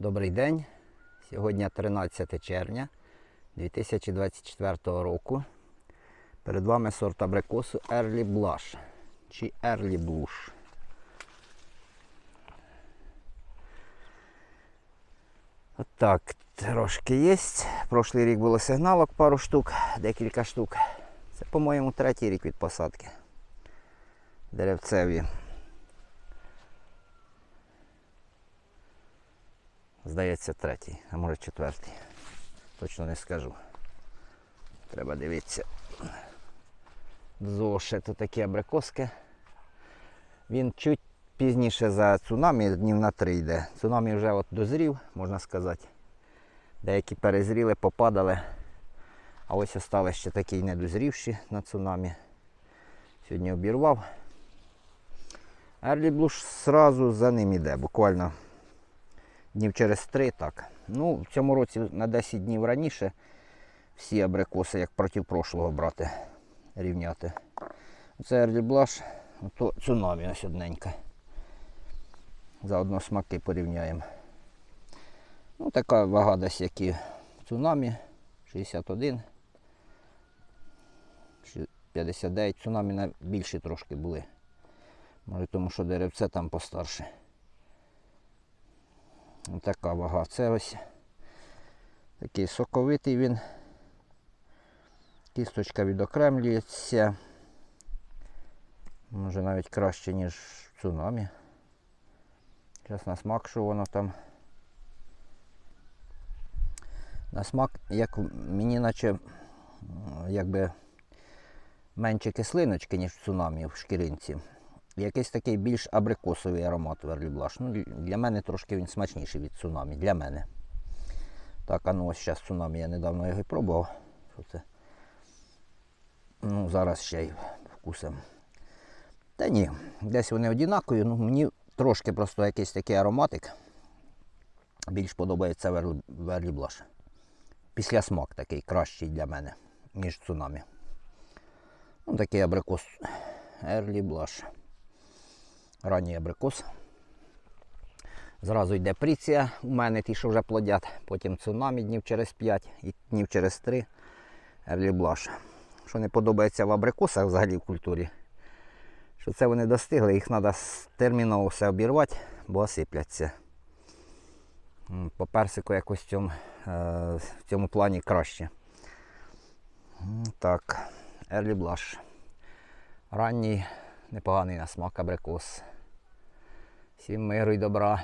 Добрий день. Сьогодні 13 червня 2024 року. Перед вами сорт абрикосу Early Blush чи Early Blush. Отак, трошки є. Прошлий рік було сигналок пару штук, декілька штук. Це, по-моєму, третій рік від посадки. Деревцеві. Здається, третій, а може четвертий. Точно не скажу. Треба дивитися. Зошит такі абрикоски. Він чуть пізніше за цунамі, днів на три йде. Цунамі вже от дозрів, можна сказати. Деякі перезріли, попадали. А ось остали ще такі недозрівші на цунамі. Сьогодні обірвав. Early Blush зразу за ним іде, буквально днів через три так. Ну, в цьому році на 10 днів раніше всі абрикоси, як проти прошлого брати, рівняти. Це Blush, то цунамі ось одненька. Заодно смаки порівняємо. Ну, така вага десь, як і цунамі 61. 59. Цунамі на більші трошки були. Може, тому що деревце там постарше. Така вага. Це ось такий соковитий він. Кісточка відокремлюється. Може навіть краще, ніж в цунамі. Зараз на смак, що воно там. На смак, як мені наче якби менше кислиночки, ніж в цунамі в шкіринці. Якийсь такий більш абрикосовий аромат верліблаш. Ну, для мене трошки він смачніший від цунамі. Для мене. Так, а ну ось зараз цунамі я недавно його і пробував. Це? Ну, зараз ще й вкусом. Та ні, десь вони однакові, ну мені трошки просто якийсь такий ароматик. Більш подобається верліблаш. Після смак такий кращий для мене, ніж цунамі. Ну, такий абрикос Early Blush. Ранній абрикос. Зразу йде пріція у мене, ті, що вже плодять, потім цунамі днів через 5 і днів через 3 Early Blush. Що не подобається в абрикосах взагалі в культурі, що це вони достигли, їх треба терміново все обірвати, бо осипляться. По персику якось в цьому, е, в цьому плані краще. Так, Blush. Ранній, непоганий на смак абрикос. Всім миру і добра.